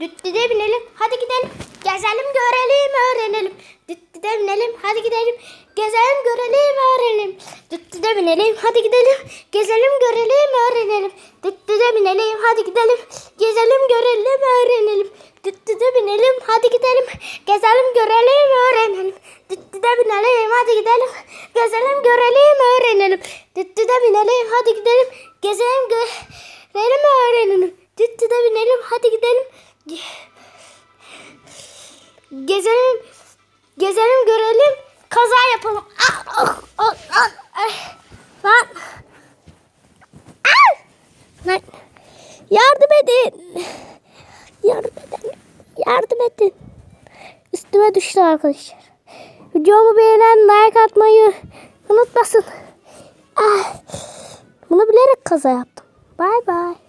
Düttüde binelim. Hadi gidelim. Gezelim görelim öğrenelim. Düttüde binelim. Hadi gidelim. Gezelim görelim öğrenelim. Düttüde binelim. Hadi gidelim. Gezelim görelim öğrenelim. Düttüde binelim. Hadi gidelim. Gezelim görelim öğrenelim. Düttüde binelim. Hadi gidelim. Gezelim görelim öğrenelim. Düttüde binelim. Hadi gidelim. Gezelim görelim öğrenelim. Düttüde binelim. Hadi gidelim. Gezelim görelim öğrenelim. Düttüde binelim. Hadi gidelim. Ge- Gezelim. Gezelim görelim. Kaza yapalım. Ah, ah, ah, ah, ah. Lan. Ah! Lan. Yardım edin. Yardım edin. Yardım edin. Üstüme düştü arkadaşlar. Videomu beğenen like atmayı unutmasın. Ah. Bunu bilerek kaza yaptım. Bay bay.